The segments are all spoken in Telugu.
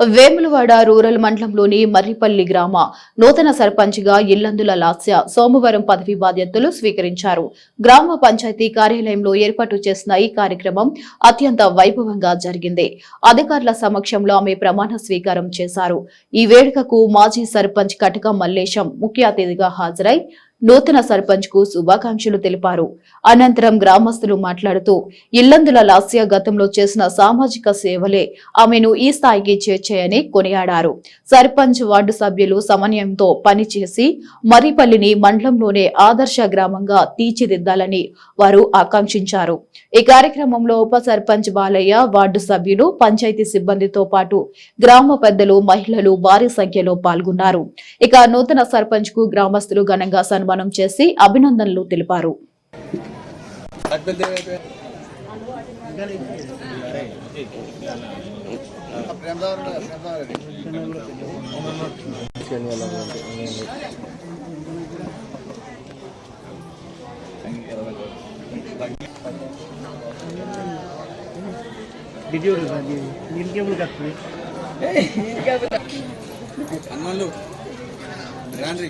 వేములవాడ రూరల్ మండలంలోని మర్రిపల్లి గ్రామ నూతన సర్పంచ్గా ఇల్లందుల లాస్య సోమవారం పదవి బాధ్యతలు స్వీకరించారు. గ్రామ పంచాయతీ కార్యాలయంలో ఏర్పాటు చేసిన ఈ కార్యక్రమం అత్యంత వైభవంగా జరిగింది. అధికారుల సమక్షంలో ఆమె ప్రమాణ స్వీకారం చేశారు. ఈ వేడుకకు మాజీ సర్పంచ్ కటక మల్లేశం ముఖ్య అతిథిగా హాజరై నూతన సర్పంచ్కు శుభాకాంక్షలు తెలిపారు. అనంతరం గ్రామస్తులు మాట్లాడుతూ ఇల్లందుల లాస్య గతంలో చేసిన సామాజిక సేవలే ఆమెను ఈ స్థాయికి చేర్చాయని కొనియాడారు. సర్పంచ్ వార్డు సభ్యులు సమన్వయంతో పనిచేసి మరిపల్లిని మండలంలోనే ఆదర్శ గ్రామంగా తీర్చిదిద్దాలని వారు ఆకాంక్షించారు. ఈ కార్యక్రమంలో ఉప సర్పంచ్ బాలయ్య వార్డు సభ్యులు పంచాయతీ సిబ్బందితో పాటు గ్రామ పెద్దలు మహిళలు భారీ సంఖ్యలో పాల్గొన్నారు. ఇక నూతన సర్పంచ్కు గ్రామస్తులు ఘనంగా సన్మానం చేసి అభినందనలు తెలిపారు वीडियो नील केबल कट्टी హనుమాన్లు రాండ్రి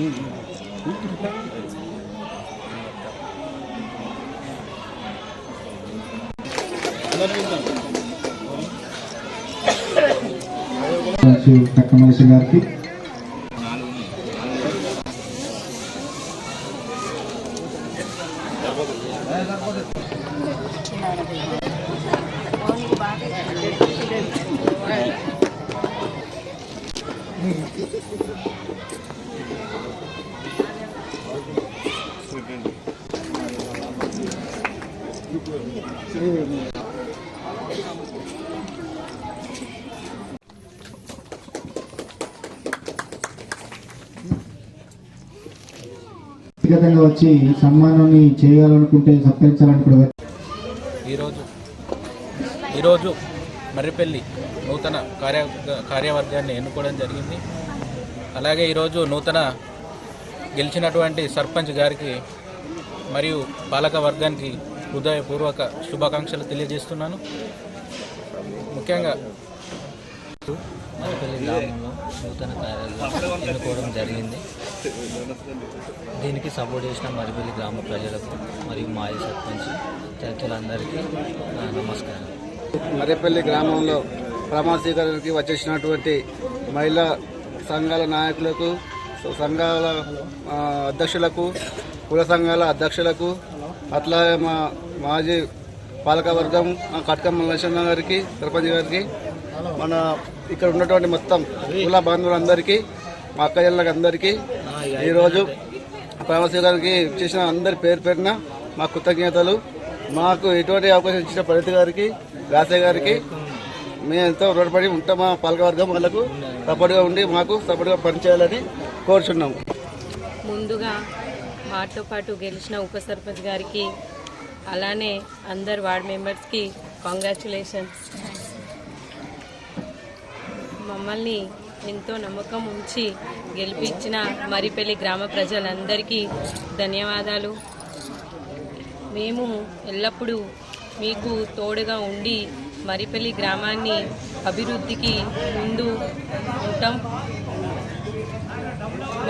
Mm-hmm. తక్కమలేసి గారికి వ్యక్తిగతంగా వచ్చి ఈ సన్మానాన్ని చేయాలనుకుంటే సత్కరించాలనుకుంటే ఈరోజు ఈరోజు మర్రిపల్లి నూతన కార్య కార్యవర్గాన్ని ఎన్నుకోవడం జరిగింది. అలాగే ఈరోజు నూతన గెలిచినటువంటి సర్పంచ్ గారికి మరియు పాలక వర్గానికి హృదయపూర్వక శుభాకాంక్షలు తెలియజేస్తున్నాను. ముఖ్యంగా మరిపల్లి గ్రామంలో నూతన కార్యాలయం ఎన్నుకోవడం జరిగింది. దీనికి సపోర్ట్ చేసిన మరిపల్లి గ్రామ ప్రజలకు మరియు మాజీ సర్పంచ్ తదితరులందరికీ నమస్కారం. మరిపల్లి గ్రామంలో ప్రమాణ వచ్చేసినటువంటి మహిళా సంఘాల నాయకులకు సంఘాల అధ్యక్షులకు కుల సంఘాల అధ్యక్షులకు అట్లాగే మా మాజీ పాలకవర్గం మా కట్కం లక్ష్మణ గారికి సర్పంచ్ గారికి మన ఇక్కడ ఉన్నటువంటి మొత్తం కుల బాంధవులందరికీ మా అక్కయ్యలకు అందరికీ ఈరోజు ప్రమాణ గారికి చేసిన అందరి పేరు పేరున మా కృతజ్ఞతలు. మాకు ఎటువంటి అవకాశం ఇచ్చిన పరిధి గారికి రాసయ్య గారికి మేము ఎంతో రుణపడి ఉంటాం మా పాలకవర్గం వాళ్ళకు? సపోర్ట్గా ఉండి మాకు సపోర్ట్గా పనిచేయాలని కోరుచున్నాము ముందుగా మాతో పాటు గెలిచిన ఉప సర్పంచ్ గారికి అలానే అందరు వార్డ్ మెంబర్స్కి కంగ్రాచులేషన్స్. మమ్మల్ని ఎంతో నమ్మకం ఉంచి గెలిపించిన మరిపల్లి గ్రామ ప్రజలందరికీ ధన్యవాదాలు. మేము ఎల్లప్పుడూ మీకు తోడుగా ఉండి మరిపల్లి గ్రామాన్ని అభివృద్ధికి ముందు ఉంటాం.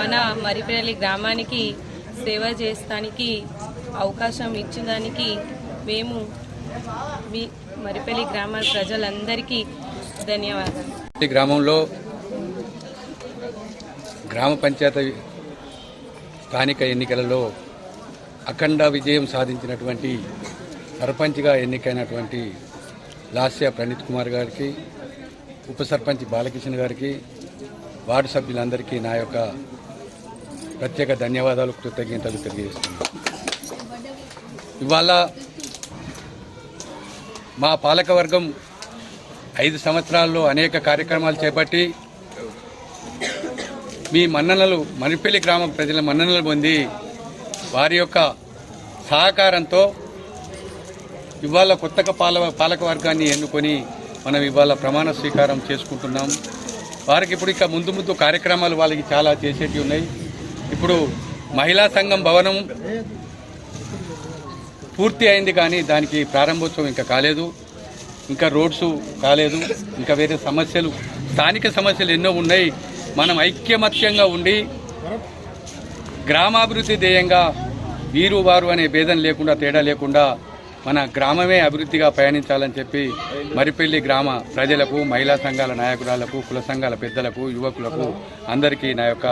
మన మరిపల్లి గ్రామానికి సేవ చేస్తానికి అవకాశం ఇచ్చేదానికి మేము మీ మరిపల్లి గ్రామ ప్రజలందరికీ ధన్యవాదాలు. గ్రామంలో గ్రామ పంచాయతీ స్థానిక ఎన్నికలలో అఖండ విజయం సాధించినటువంటి సర్పంచ్గా ఎన్నికైనటువంటి లాస్య ప్రణీత్ కుమార్ గారికి ఉప సర్పంచ్ బాలకృష్ణ గారికి వార్డు సభ్యులందరికీ నా యొక్క ప్రత్యేక ధన్యవాదాలు కృతజ్ఞతలు తెలియజేస్తున్నాను. ఇవాళ మా పాలకవర్గం ఐదు సంవత్సరాల్లో అనేక కార్యక్రమాలు చేపట్టి మీ మన్ననలు మరిపల్లి గ్రామ ప్రజల మన్ననలు పొంది వారి యొక్క సహకారంతో ఇవాళ కొత్తగా పాల పాలక వర్గాన్ని ఎన్నుకొని మనం ఇవాళ ప్రమాణ స్వీకారం చేసుకుంటున్నాం. వారికి ఇప్పుడు ఇక ముందు ముందు కార్యక్రమాలు వాళ్ళకి చాలా చేసేటివి ఉన్నాయి. ఇప్పుడు మహిళా సంఘం భవనం పూర్తి అయింది కానీ దానికి ప్రారంభోత్సవం ఇంకా కాలేదు. ఇంకా రోడ్స్ కాలేదు. ఇంకా వేరే సమస్యలు స్థానిక సమస్యలు ఎన్నో ఉన్నాయి. మనం ఐక్యమత్యంగా ఉండి గ్రామాభివృద్ధి ధ్యేయంగా వీరు వారు అనే భేదం లేకుండా తేడా లేకుండా మన గ్రామమే అభివృద్ధిగా పయనించాలని చెప్పి మరిపెల్లి గ్రామ ప్రజలకు మహిళా సంఘాల నాయకురాలకు కుల సంఘాల పెద్దలకు యువకులకు అందరికీ నా యొక్క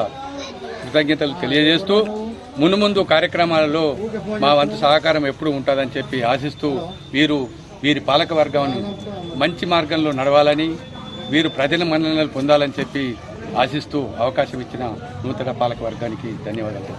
కృతజ్ఞతలు తెలియజేస్తూ మునుముందు కార్యక్రమాలలో మా వంతు సహకారం ఎప్పుడు ఉంటుందని చెప్పి ఆశిస్తూ వీరు వీరి పాలక వర్గాన్ని మంచి మార్గంలో నడవాలని వీరు ప్రజల మన్ననలు పొందాలని చెప్పి ఆశిస్తూ అవకాశం ఇచ్చిన నూతన పాలక వర్గానికి ధన్యవాదాలు.